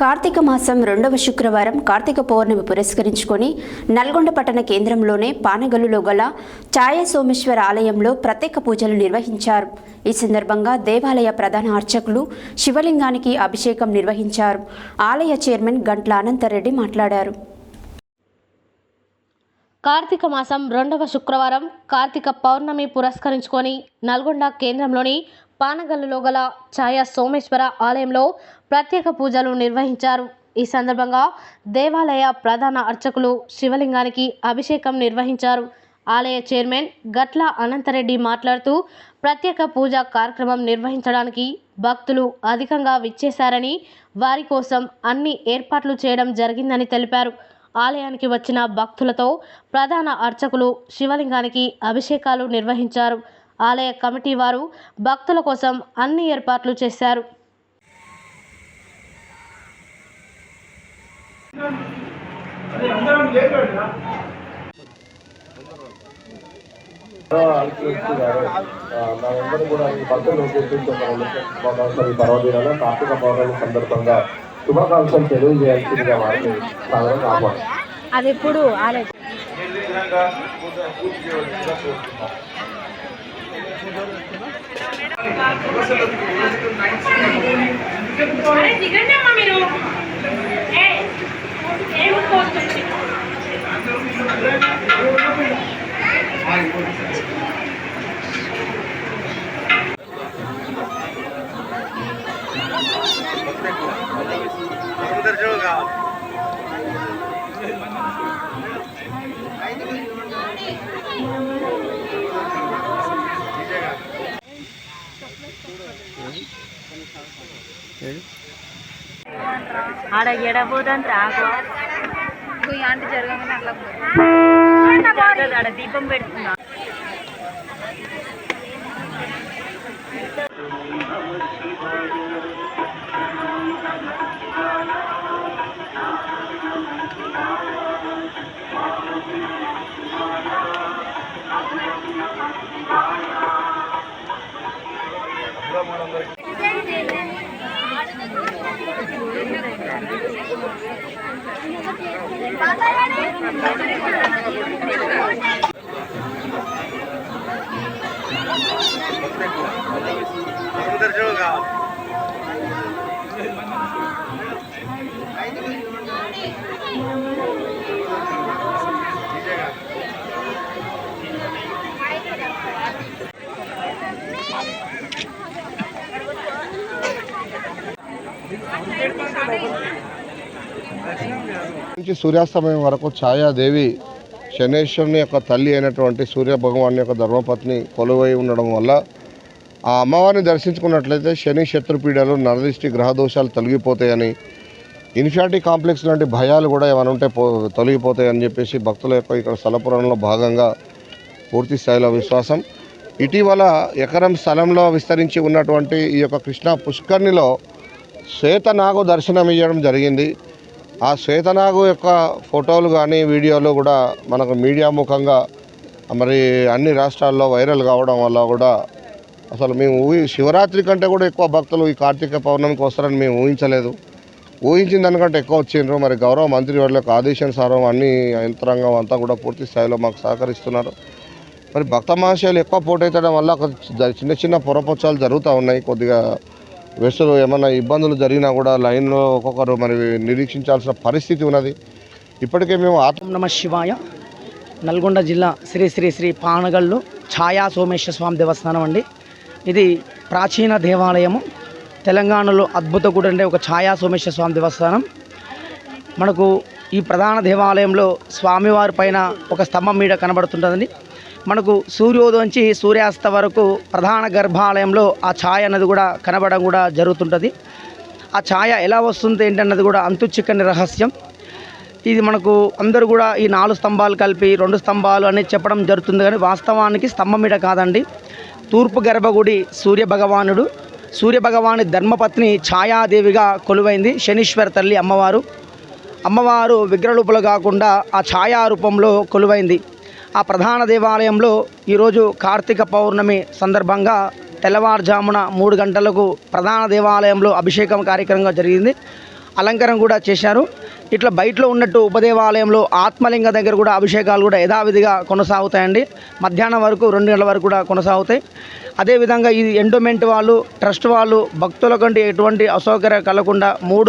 కార్తీక మాసం రెండవ శుక్రవారం కార్తీక పౌర్ణమి పురస్కరించుకొని నల్గొండ పట్టణ కేంద్రంలోనే పానగల్లులో గల ఛాయ సోమేశ్వర ఆలయంలో ప్రత్యేక పూజలు నిర్వహించారు. ఈ సందర్భంగా దేవాలయ ప్రధాన అర్చకులు శివలింగానికి అభిషేకం నిర్వహించారు. ఆలయ చైర్మన్ గంట్ల అనంతరెడ్డి మాట్లాడారు. కార్తీక మాసం రెండవ శుక్రవారం కార్తీక పౌర్ణమి పురస్కరించుకొని నల్గొండ కేంద్రంలోని పానగల్లులో గల ఛాయ సోమేశ్వర ఆలయంలో ప్రత్యేక పూజలు నిర్వహించారు. ఈ సందర్భంగా దేవాలయ ప్రధాన అర్చకులు శివలింగానికి అభిషేకం నిర్వహించారు. ఆలయ చైర్మన్ గట్ల అనంతరెడ్డి మాట్లాడుతూ ప్రత్యేక పూజ కార్యక్రమం నిర్వహించడానికి భక్తులు అధికంగా విచ్చేశారని వారి కోసం అన్ని ఏర్పాట్లు చేయడం జరిగిందని తెలిపారు. ఆలయానికి వచ్చిన భక్తులతో ప్రధాన అర్చకులు శివలింగానికి అభిషేకాలు నిర్వహించారు. ఆలయ కమిటీ వారు భక్తుల కోసం అన్ని ఏర్పాట్లు చేశారు. మనందరం కూడా ఈ భక్తులు పర్వదినాలు కార్తీక పౌర్ణమి సందర్భంగా శుభాకాంక్షలు తెలియజేయాల్సిందిగా వారిని సాధారణ ఆహ్వానం అది ఎప్పుడు ఆలయ. আমাদের যোগা ఆడ ఎడబోదని రాకు ఆంటీ జరగమని అట్లా ఆడ దీపం పెడుతున్నా. अंदर जो నుంచి సూర్యాస్తమయం వరకు ఛాయాదేవి శనేశ్వరుని యొక్క తల్లి అయినటువంటి సూర్య భగవాన్ యొక్క ధర్మపత్ని కొలువై ఉండడం వల్ల ఆ అమ్మవారిని దర్శించుకున్నట్లయితే శని శత్రుపీడలు నరదిష్టి గ్రహ దోషాలు తొలగిపోతాయని ఇన్ఫియారిటీ కాంప్లెక్స్ లాంటి భయాలు కూడా ఏమైనా ఉంటే పో తొలగిపోతాయని చెప్పేసి భక్తుల యొక్క ఇక్కడ స్థలపురంలో భాగంగా పూర్తి స్థాయిలో విశ్వాసం. ఇటీవల ఎకరం స్థలంలో విస్తరించి ఉన్నటువంటి ఈ యొక్క కృష్ణా పుష్కర్ణిలో శ్వేతనాగు దర్శనం ఇవ్వడం జరిగింది. ఆ శ్వేతనాగు యొక్క ఫోటోలు కానీ వీడియోలు కూడా మనకు మీడియా ముఖంగా మరి అన్ని రాష్ట్రాల్లో వైరల్ కావడం వల్ల కూడా అసలు మేము ఊహి శివరాత్రి కంటే కూడా ఎక్కువ భక్తులు ఈ కార్తీక పౌర్ణమికి వస్తారని మేము ఊహించలేదు. ఊహించిన దానికంటే ఎక్కువ వచ్చిండ్రు. మరి గౌరవ మంత్రి వాళ్ళ యొక్క ఆదేశానుసారం అన్ని యంత్రాంగం అంతా కూడా పూర్తి స్థాయిలో మాకు సహకరిస్తున్నారు. మరి భక్త మహాశయాలు ఎక్కువ పోటెత్తడం వల్ల చిన్న చిన్న పొరపచ్చాలు జరుగుతూ ఉన్నాయి. కొద్దిగా వెసులు ఏమైనా ఇబ్బందులు జరిగినా కూడా లైన్లో ఒక్కొక్కరు మరి నిరీక్షించాల్సిన పరిస్థితి ఉన్నది. ఇప్పటికే మేము ఆత్మ నమ శివాయ. నల్గొండ జిల్లా శ్రీ శ్రీ శ్రీ పానగల్లు ఛాయా సోమేశ్వర స్వామి దేవస్థానం అండి. ఇది ప్రాచీన దేవాలయము. తెలంగాణలో అద్భుత గుడి అంటే ఒక ఛాయా సోమేశ్వర స్వామి దేవస్థానం. మనకు ఈ ప్రధాన దేవాలయంలో స్వామివారి పైన ఒక స్తంభం మీద కనబడుతుంటుందండి. మనకు సూర్యోదయం నుంచి సూర్యాస్త వరకు ప్రధాన గర్భాలయంలో ఆ ఛాయ అన్నది కూడా కనబడడం కూడా జరుగుతుంటుంది. ఆ ఛాయ ఎలా వస్తుంది ఏంటన్నది కూడా అంతు చిక్కని రహస్యం. ఇది మనకు అందరూ కూడా ఈ నాలుగు స్తంభాలు కలిపి రెండు స్తంభాలు అనేది చెప్పడం జరుగుతుంది కానీ వాస్తవానికి స్తంభం మీద కాదండి. తూర్పు గర్భగుడి సూర్య భగవానుడు సూర్య భగవాని ధర్మపత్ని ఛాయాదేవిగా కొలువైంది శనీశ్వర తల్లి అమ్మవారు. అమ్మవారు విగ్రహరూపులు కాకుండా ఆ ఛాయా రూపంలో కొలువైంది. ఆ ప్రధాన దేవాలయంలో ఈరోజు కార్తీక పౌర్ణమి సందర్భంగా తెల్లవారుజామున మూడు గంటలకు ప్రధాన దేవాలయంలో అభిషేకం కార్యక్రమంగా జరిగింది. అలంకరణ కూడా చేశారు. ఇట్లా బయటలో ఉన్నట్టు ఉపదేవాలయంలో ఆత్మలింగ దగ్గర కూడా అభిషేకాలు కూడా యథావిధిగా కొనసాగుతాయండి. మధ్యాహ్నం వరకు రెండు గంటల వరకు కూడా కొనసాగుతాయి. అదేవిధంగా ఈ ఎండోమెంట్ వాళ్ళు ట్రస్ట్ వాళ్ళు భక్తుల కంటే ఎటువంటి అసౌకర్యం కలగకుండా మూడు